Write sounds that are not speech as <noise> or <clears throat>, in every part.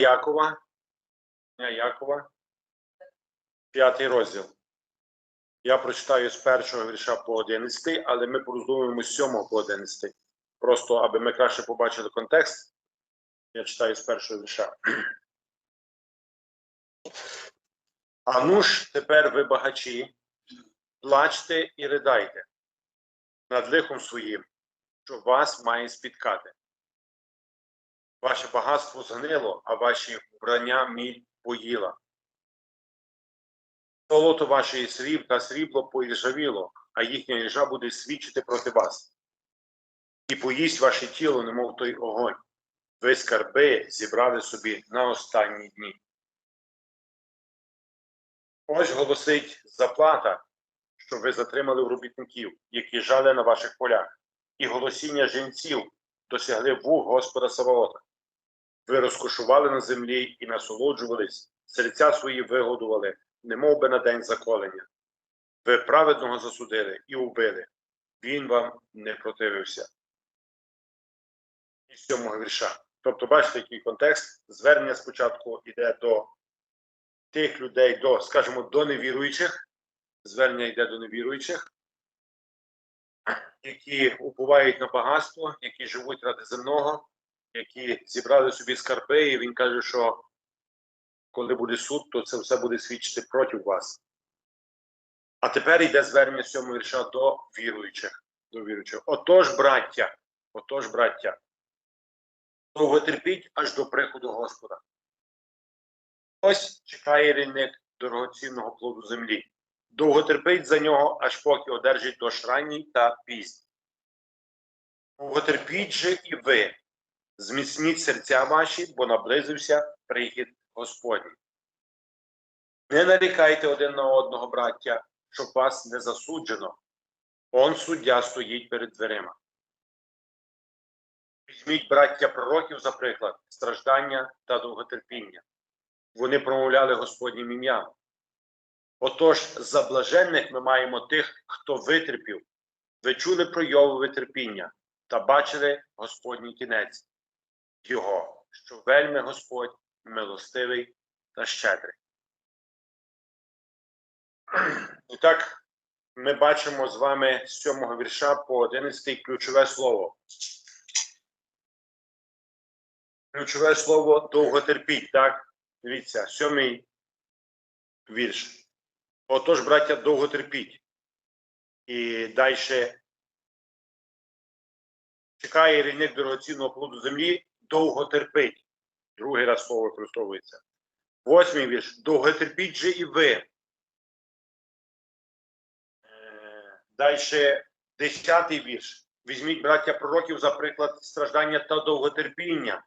Якова. Якова. П'ятий розділ. Я прочитаю з першого вірша по одинадцятий, але ми пороздумуємо з сьомого по одинадцятий. Просто аби ми краще побачили контекст. Я читаю з першого вірша. <clears throat> А ну ж тепер ви багачі, плачте і ридайте над лихом своїм, що вас має спіткати. Ваше багатство згнило, а ваші вбрання міль поїла. Золото ваше і сріб та срібло поіржавіло, а їхня їжа буде свідчити проти вас. І поїсть ваше тіло, немов той огонь. Ви скарби зібрали собі на останні дні. Ось голосить заплата, що ви затримали в робітників, які жали на ваших полях, і голосіння жінців досягли вух Господа Саваота. Ви розкошували на землі і насолоджувались, серця свої вигодували, немов би на день заколення. Ви праведного засудили і убили. Він вам не противився. І сьомого вірша. Тобто, бачите, який контекст. Звернення спочатку йде до тих людей, до, скажімо, до невіруючих. Звернення йде до невіруючих, які уповають на багатство, які живуть ради земного, які зібрали собі скарби, і він каже, що коли буде суд, то це все буде свідчити проти вас. А тепер йде звернення сьомого вірша до віруючих. До віруючих. Отож, браття, отож, браття, довго терпіть аж до приходу Господа. Ось чекає рівник дорогоцінного плоду землі. Довго терпить за нього, аж поки одержить дощ ранній та пізній. Довго терпіть же і ви, зміцніть серця ваші, бо наблизився прихід Господній. Не нарікайте один на одного, браття, щоб вас не засуджено. Он суддя стоїть перед дверима. Візьміть браття пророків, за приклад, страждання та довготерпіння. Вони промовляли Господнім ім'ям. Отож, за блаженних ми маємо тих, хто витерпів. Ви чули про Йовове терпіння та бачили Господній кінець Його, що вельми Господь милостивий та щедрий. І так, ми бачимо з вами з сьомого вірша по 11 ключове слово. Ключове слово довготерпіть, так? Дивіться, сьомий вірш. Отож, браття, довго терпіть. І далі чекає рівник дорогоцінного плоду землі, довго терпить. Другий раз слово використовується. Восьмий вірш. Довго терпіть же і ви. Далі десятий вірш. Візьміть, браття пророків, за приклад страждання та довготерпіння.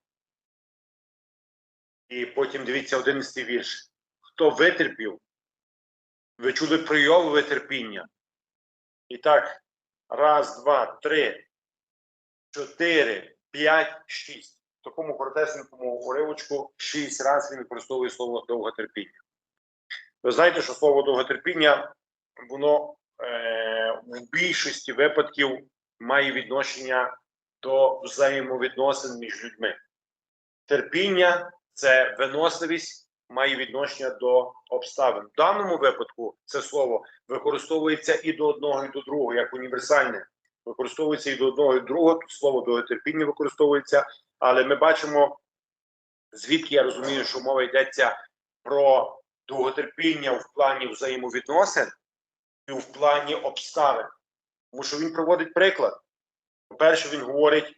І потім дивіться одинадцятий вірш. Хто витерпів, ви чули про Йовове терпіння. І так, раз, два, три, чотири, п'ять, шість. Такому коротесенькому уривочку шість разів він використовує слово довготерпіння. Ви знаєте, що слово довготерпіння, воно е, в більшості випадків має відношення до взаємовідносин між людьми. Терпіння це виносливість має відношення до обставин. В даному випадку це слово використовується і до одного, і до другого, як універсальне. Використовується і до одного, і до другого. Слово довготерпіння використовується, але ми бачимо, звідки я розумію, що мова йдеться про довготерпіння в плані взаємовідносин і в плані обставин. Тому що він проводить приклад. По-перше, він говорить,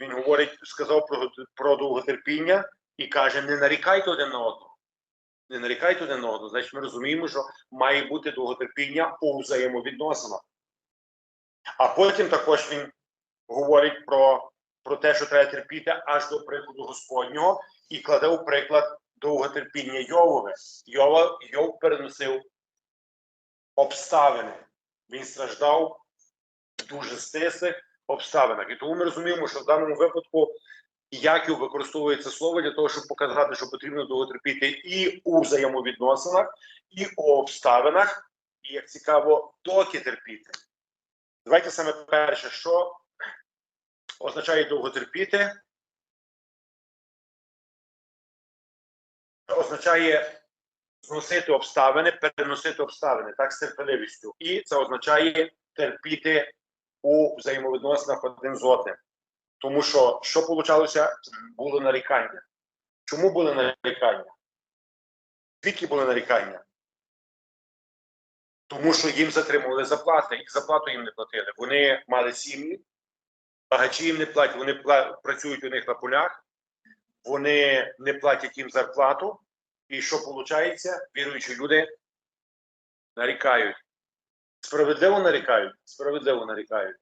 він говорить, сказав про, про довготерпіння і каже: не нарікайте один на одного. Не нарікайте один на одного. Значить, ми розуміємо, що має бути довготерпіння у взаємовідносинах. А потім також він говорить про, про те, що треба терпіти аж до приходу Господнього, і кладе у приклад довготерпіння Йовове. Йова, Йов переносив обставини. Він страждав в дуже стислих обставинах. І тому ми розуміємо, що в даному випадку Яків використовує це слово для того, щоб показати, що потрібно довготерпіти і у взаємовідносинах, і у обставинах, і як цікаво, доки терпіти. Давайте саме перше, що означає довготерпіти. означає зносити обставини, переносити обставини так з терпеливістю. І це означає терпіти у взаємовідносинах один з одним. Тому що що получалося? Було нарікання. Чому були нарікання? Звідки були нарікання? Тому що їм затримували зарплати, і зарплату їм не платили. Вони мали сім'ї, багачі їм не платять, вони працюють у них на полях, вони не платять їм зарплату. І що виходить? Віруючі люди нарікають. Справедливо нарікають, справедливо нарікають.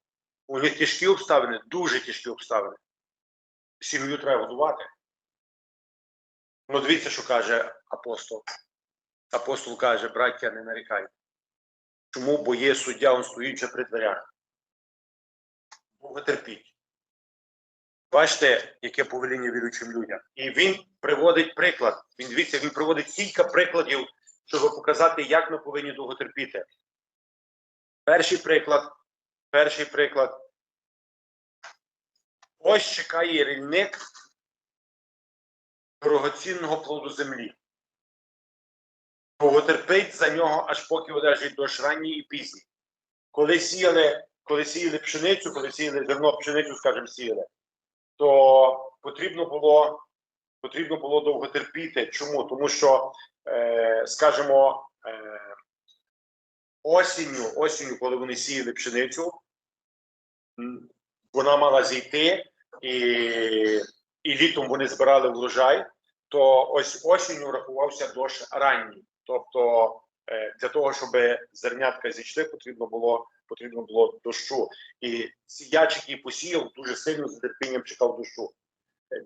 У них тяжкі обставини, дуже тяжкі обставини. Сім'ю треба годувати. Ну, дивіться, що каже апостол. Апостол каже, браття, не нарікайте. Чому? Бо є суддя, він стоїть вже при дверях. Терпіть. Бачите, яке повеління віруючим людям. І він приводить приклад. Він дивіться, він приводить кілька прикладів, щоб показати, як ми повинні довго терпіти. Перший приклад. Перший приклад. Ось чекає рільник дорогоцінного плоду землі. Довготерпить за нього, аж поки одержить дощ ранній і пізній. Коли сіяли, коли сіяли пшеницю, коли сіяли зерно пшеницю, скажімо, сіяли, то потрібно було, потрібно було довго терпіти. Чому? Тому що, е, скажімо, е, осінню, осінню, коли вони сіяли пшеницю, вона мала зійти, і, і літом вони збирали врожай, то ось осінню рахувався дощ ранній. Тобто е, для того, щоб зернятка зійшли, потрібно було потрібно було дощу. І сіяч, який посіяв, дуже сильно з терпінням чекав дощу.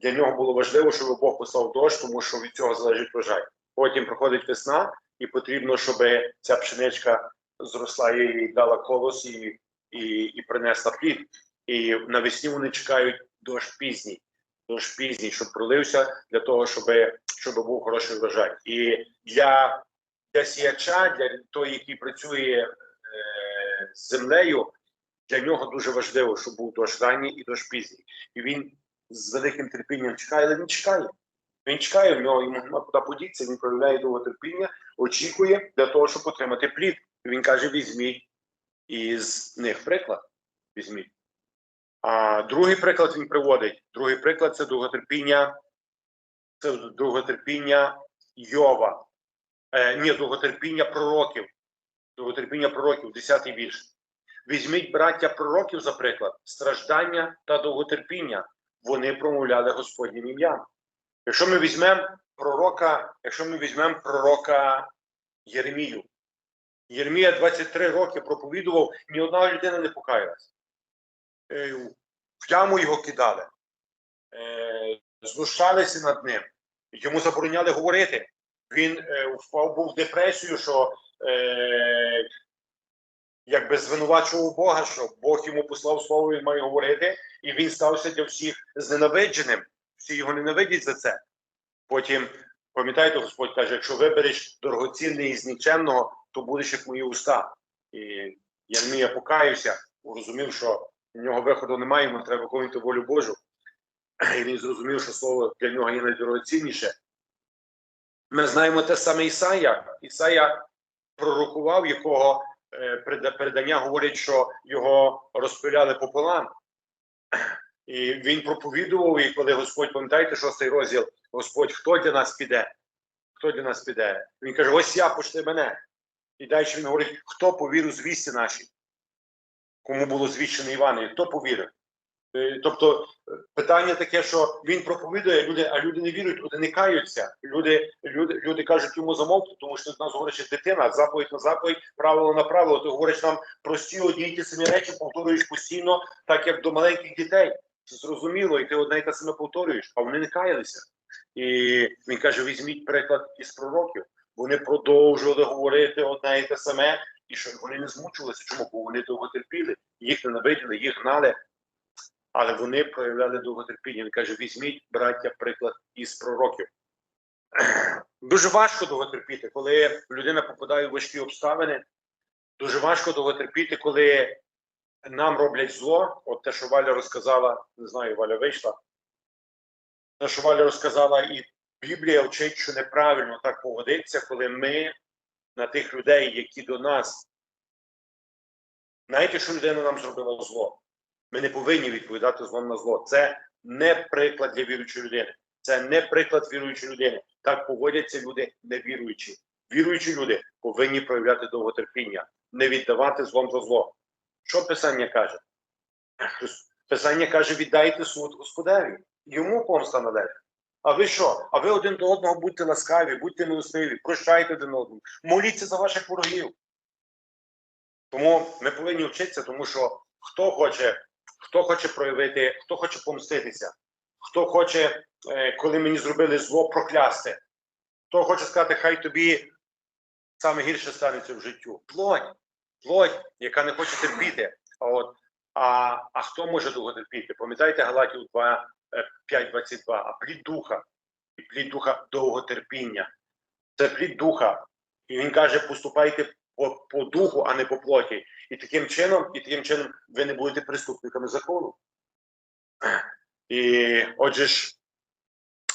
Для нього було важливо, щоб Бог послав дощ, тому що від цього залежить врожай. Потім проходить весна, і потрібно, щоб ця пшеничка зросла і дала колос і, і, і принесла плід. І навесні вони чекають дощ пізній. Дощ пізній, щоб пролився для того, щоб, щоб був хороший врожай. І для, для сіяча, для того, який працює з землею, для нього дуже важливо, щоб був дощ ранній і дощ пізній. І він з великим терпінням чекає, але він чекає. Він чекає, в нього йому нема куди подітися, він проявляє довго терпіння, очікує для того, щоб отримати плід. І він каже: візьміть із них приклад. Візьміть. А другий приклад він приводить. Другий приклад це довготерпіння, це довготерпіння Йова. Е, ні, довготерпіння пророків. Довготерпіння пророків, 10-й вірш. Візьміть браття пророків, за приклад, страждання та довготерпіння. Вони промовляли Господнім ім'ям. Якщо ми візьмемо пророка, якщо ми візьмемо пророка Єремію, Єремія 23 роки проповідував, ні одна людина не покаялась. Е, В яму його кидали, е, знущалися над ним, йому забороняли говорити. Він е, впав був в депресію, що е, якби звинувачував Бога, що Бог йому послав слово, він має говорити, і він стався для всіх зненавидженим. Всі його ненавидять за це. Потім, пам'ятаєте, Господь каже: якщо вибереш дорогоцінний із нікчемного, то будеш як мої уста. І Єрмія покаявся, розумів, що в нього виходу немає, йому треба виконувати волю Божу. І він зрозумів, що слово для нього є найдорогоцінніше. Ми знаємо те саме Ісая. Ісая пророкував, якого е, передання говорять, що його розпиляли пополам. І він проповідував, і коли Господь, пам'ятаєте, шостий розділ, Господь, хто для нас піде? Хто для нас піде? Він каже: ось я пошли мене. І далі він говорить, хто повірив звісті наші? Кому було звіщено Іванові, хто повірив? Е, Тобто е, питання таке, що він проповідує, люди, а люди не вірують, люди каються. Люди, люди, люди кажуть йому замовкнути, тому що нас говориш як дитина, заповідь на заповідь, правило на правило. Ти говориш нам прості одні й ті самі речі, повторюєш постійно, так як до маленьких дітей. Це зрозуміло, і ти одне й те саме повторюєш, а вони не каялися. І він каже: візьміть приклад із пророків. Вони продовжували говорити одне і те саме, і що вони не змучилися. Чому? Бо вони довго терпіли, їх ненавиділи, їх гнали, але вони проявляли довготерпіння. Він каже: візьміть, браття, приклад із пророків. <clears throat> Дуже важко довготерпіти, коли людина попадає в важкі обставини. Дуже важко довготерпіти, коли нам роблять зло. От те, що Валя розказала, не знаю, Валя вийшла. Те, що Валя розказала, і Біблія вчить, що неправильно так поводиться, коли ми на тих людей, які до нас. Знаєте, що людина нам зробила зло? Ми не повинні відповідати злом на зло. Це не приклад для віруючої людини. Це не приклад віруючої людини. Так поводяться люди невіруючі. Віруючі люди повинні проявляти довготерпіння, не віддавати злом за зло. Що Писання каже? Писання каже: віддайте суд Господеві. Йому помста належить. А ви що? А ви один до одного будьте ласкаві, будьте милостиві, прощайте один одному, моліться за ваших ворогів. Тому ми повинні вчитися, тому що хто хоче, хто хоче проявити, хто хоче помститися, хто хоче, е, коли мені зробили зло, проклясти, хто хоче сказати, хай тобі саме гірше станеться в життю. Плоть, плоть, яка не хоче терпіти. А от а, а хто може довго терпіти? Пам'ятаєте Галатів 2, 5.22, а плід духа, і плід духа довготерпіння. Це плід духа. І він каже, поступайте по, по духу, а не по плоті. І таким чином, і таким чином ви не будете преступниками закону. І отже ж,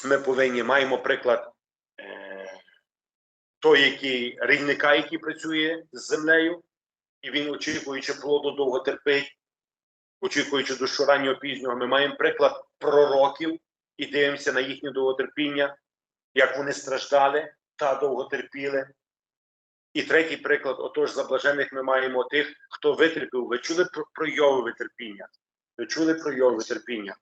ми повинні маємо приклад е, той, який рівника, який працює з землею, і він, очікуючи плоду, довго терпить очікуючи до раннього пізнього, ми маємо приклад пророків і дивимося на їхнє довготерпіння, як вони страждали та довго терпіли. І третій приклад, отож, за блажених ми маємо тих, хто витерпів. Ви чули про, про Йовове терпіння? Ви чули про Йовове терпіння?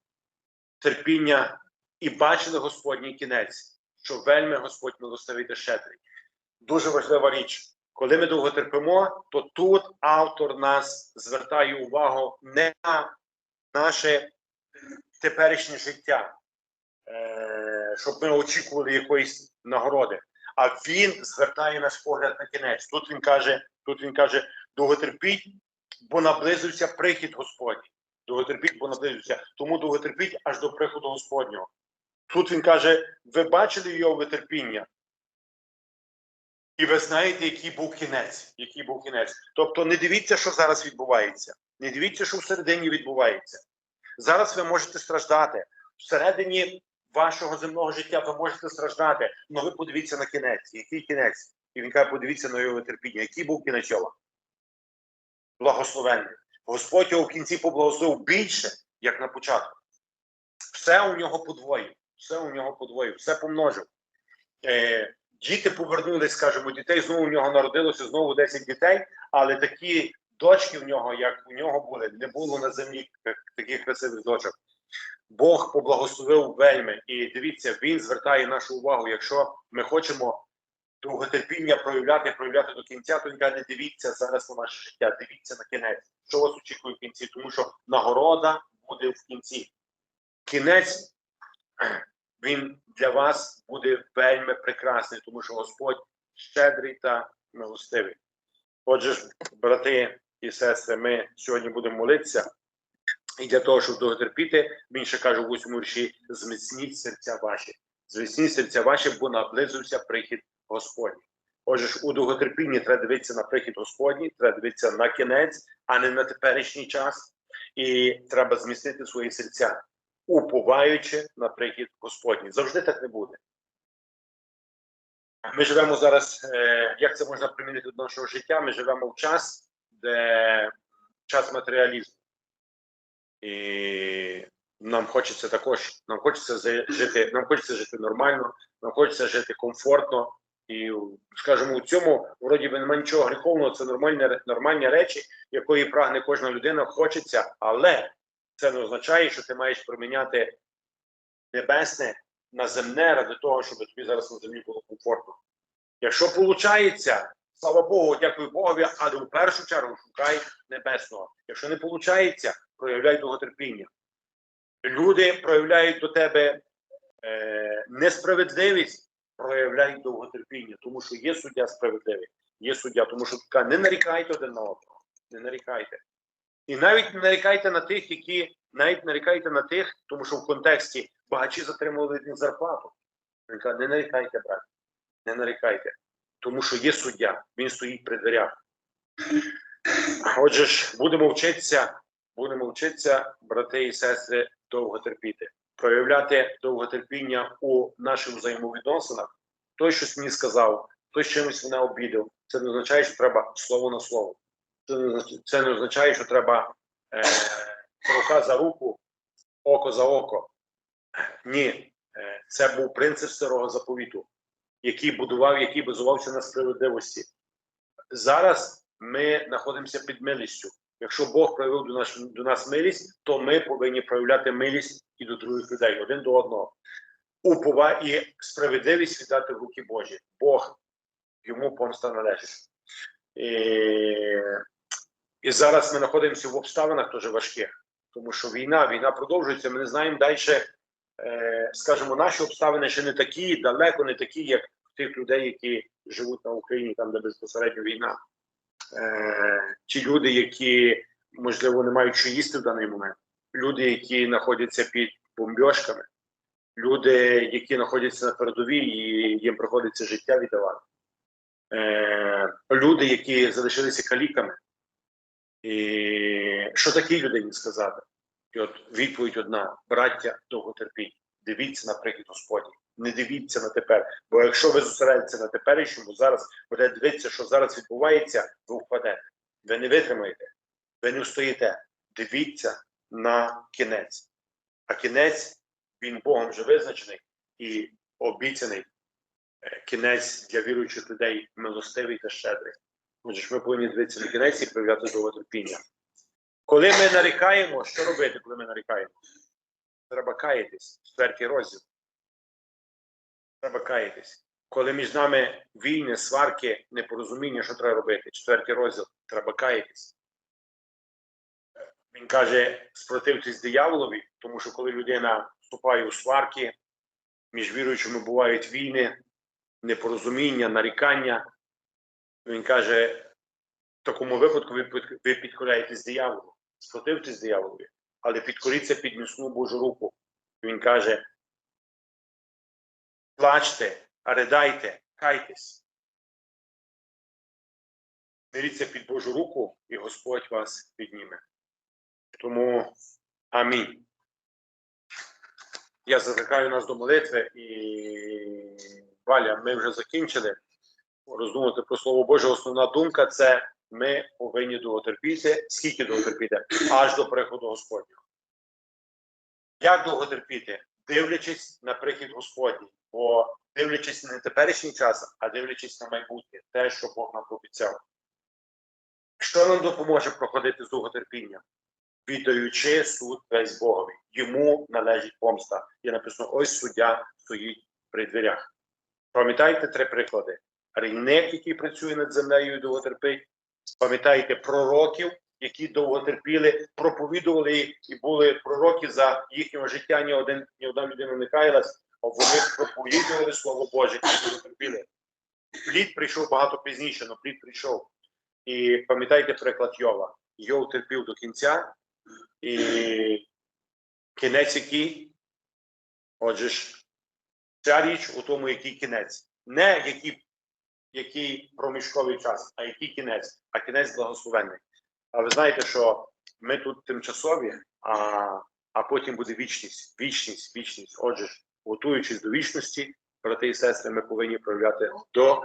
Терпіння і бачили Господній кінець, що вельми Господь милостивий та щедрий. Дуже важлива річ. Коли ми довго терпимо, то тут автор нас звертає увагу не на наше теперішнє життя, е, щоб ми очікували якоїсь нагороди. А він звертає наш погляд на кінець. Тут він каже, тут він каже, довготерпіть, бо наблизився прихід Господній. Довготерпіть, бо наблизився. Тому довготерпіть аж до приходу Господнього. Тут він каже: ви бачили його витерпіння? І ви знаєте, який був кінець. Який був кінець. Тобто не дивіться, що зараз відбувається. Не дивіться, що всередині відбувається. Зараз ви можете страждати. Всередині вашого земного життя ви можете страждати, але ви подивіться на кінець. Який кінець? І він каже, подивіться на його терпіння. Який був кінець? Благословенний. Господь його в кінці поблагословив більше, як на початку. Все у нього подвоїв. Все у нього подвоїв, все помножив. Е, Діти повернулись, скажімо, дітей знову в нього народилося знову 10 дітей, але такі дочки в нього, як у нього були, не було на землі таких красивих дочок. Бог поблагословив вельми. І дивіться, він звертає нашу увагу. Якщо ми хочемо довготерпіння проявляти, проявляти до кінця, то він каже, дивіться зараз на наше життя, дивіться на кінець. Що вас очікує в кінці? Тому що нагорода буде в кінці. Кінець <clears throat> він для вас буде вельми прекрасний, тому що Господь щедрий та милостивий. Отже, брати і сестри, ми сьогодні будемо молитися. І для того, щоб довготерпіти, він ще каже у восьмому вірші: зміцніть серця ваші, зміцніть серця ваші, бо наблизився прихід Господній. Отже, ж у довготерпінні треба дивитися на прихід Господній, треба дивитися на кінець, а не на теперішній час. І треба зміцнити свої серця уповаючи на прихід Господній. Завжди так не буде. Ми живемо зараз, е, як це можна примінити до нашого життя? Ми живемо в час, де час матеріалізму. І нам хочеться також, нам хочеться жити, нам хочеться жити нормально, нам хочеться жити комфортно. І, скажімо, у цьому вроді би немає нічого гріховного, це нормальні, нормальні речі, якої прагне кожна людина, хочеться, але це не означає, що ти маєш проміняти небесне на земне ради того, щоб тобі зараз на землі було комфортно. Якщо виходить, слава Богу, дякую Богові, але в першу чергу шукай небесного. Якщо не виходить, проявляй довготерпіння. Люди проявляють до тебе е, несправедливість, проявляй довготерпіння, тому що є суддя справедливий, є суддя, тому що така не нарікайте один на одного, не нарікайте. І навіть не нарікайте на тих, які навіть нарікайте на тих, тому що в контексті багачі затримували від зарплату. Він каже, не нарікайте, брат, не нарікайте. Тому що є суддя, він стоїть при дверях. Отже ж, будемо вчитися, будемо вчитися, брати і сестри, довго терпіти. проявляти довготерпіння у наших взаємовідносинах. Той щось мені сказав, той чимось мене обідав. Це не означає, що треба слово на слово. Це не, означає, що треба е, рука за руку, око за око. Ні, е, це був принцип старого заповіту, який будував, який базувався на справедливості. Зараз ми знаходимося під милістю. Якщо Бог проявив до нас, до нас милість, то ми повинні проявляти милість і до других людей, один до одного. Упова і справедливість віддати в руки Божі. Бог йому помста належить. І, і зараз ми знаходимося в обставинах дуже важких, тому що війна, війна продовжується. Ми не знаємо далі, е, скажімо, наші обставини ще не такі, далеко не такі, як тих людей, які живуть на Україні, там де безпосередньо війна. Е, ті люди, які можливо не мають що їсти в даний момент, люди, які знаходяться під бомбьошками, люди, які знаходяться на передовій і їм приходиться життя віддавати, е, люди, які залишилися каліками. І що такій людині сказати? І от відповідь одна: браття довготерпіть. Дивіться на приклад Господній. Не дивіться на тепер. Бо якщо ви зосередитеся на теперішньому, зараз буде дивитися, що зараз відбувається, ви впадете. Ви не витримаєте, ви не встоїте. Дивіться на кінець. А кінець він Богом вже визначений і обіцяний е, кінець для віруючих людей милостивий та щедрий. Отже, ми повинні дивитися на кінець і проявляти довготерпіння. Коли ми нарікаємо, що робити, коли ми нарікаємо? Треба каятись, четвертий розділ. Треба каятись. Коли між нами війни, сварки, непорозуміння, що треба робити? Четвертий розділ, треба каятись. Він каже, спротивтесь дияволові, тому що коли людина вступає у сварки, між віруючими бувають війни, непорозуміння, нарікання. Він каже, в такому випадку ви, підкоряєтесь дияволу, спротивтесь дияволові, але підкоріться під міцну Божу руку. Він каже: плачте, ридайте, кайтесь. Беріться під Божу руку, і Господь вас підніме. Тому амінь. Я закликаю нас до молитви і Валя, ми вже закінчили роздумувати про Слово Боже. Основна думка це ми повинні довготерпіти. Скільки довготерпіти? Аж до приходу Господнього. Як довго терпіти? Дивлячись на прихід Господній, бо дивлячись не теперішній час, а дивлячись на майбутнє, те, що Бог нам пообіцяв. Що нам допоможе проходити з довготерпінням? Віддаючи суд весь Богові. Йому належить помста. Є написано: ось суддя стоїть при дверях. Пам'ятаєте три приклади: рійник, який працює над землею і довго терпить. Пам'ятаєте пророків, які довго терпіли, проповідували і були пророки за їхнього життя. Ні один ні одна людина не каялась, а вони проповідували слово Боже і довго терпіли. Плід прийшов багато пізніше, але плід прийшов. І пам'ятаєте приклад Йова. Йов терпів до кінця, і кінець який? Отже ж, ця річ у тому, який кінець. Не який, який проміжковий час, а який кінець, а кінець благословенний. А ви знаєте, що ми тут тимчасові, а, а потім буде вічність, вічність, вічність. Отже готуючись до вічності, брати і сестри, ми повинні проявляти до